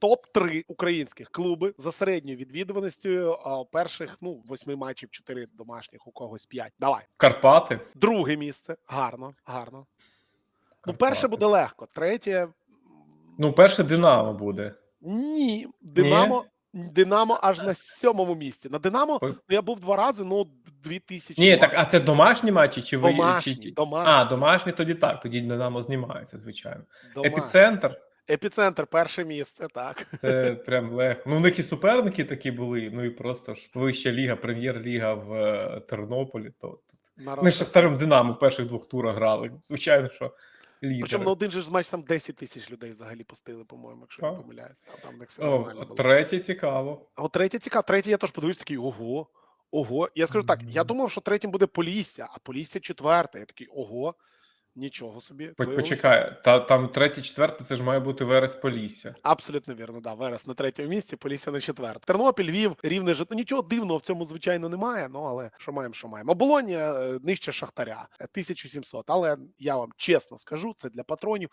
топ 3 українських клуби за середньою відвідуваністю перших ну восьми матчів, чотири домашніх, у когось п'ять. Давай. Карпати. Друге місце. Гарно, гарно. Ну, перше буде легко. Третє. Ну, перше Динамо буде. Ні. Динамо. Динамо аж на сьомому місці. На Динамо ну, я був два рази, ну, дві тисячі. Ні, так, а це домашні матчі чи ви Домашні, чи- домашні. А, домашні тоді так, тоді Динамо знімається, звичайно. Домашні. Епіцентр Епіцентр, перше місце, так. це прям легко. Ну, у них і суперники такі були, ну і просто ж вища ліга, прем'єр-ліга в е, Тернополі. То тут Народ. Вони Шахтарем Динамо в перших двох турах грали. Звичайно, що лідери. Причому на один же ж матч там 10 тисяч людей взагалі пустили, по-моєму, якщо я не Так. А Там в них все О, нормально було. третє цікаво. А от третє цікаво. Третє я теж подивлюсь такий ого. Ого. Я скажу так: я Мгм. думав, що третім буде Полісся, а Полісся четверте. Я такий ого. Нічого собі. По- Почекай, та там третє, четверте, це ж має бути Верес Полісся. Абсолютно вірно, да. Верес на третьому місці, Полісся на четверте. Тернопіль, Львів, рівне жит. Ну нічого дивного в цьому, звичайно, немає. Ну але що маємо, що маємо. Оболоння е, нижче Шахтаря е, 1700. Але я вам чесно скажу, це для патронів.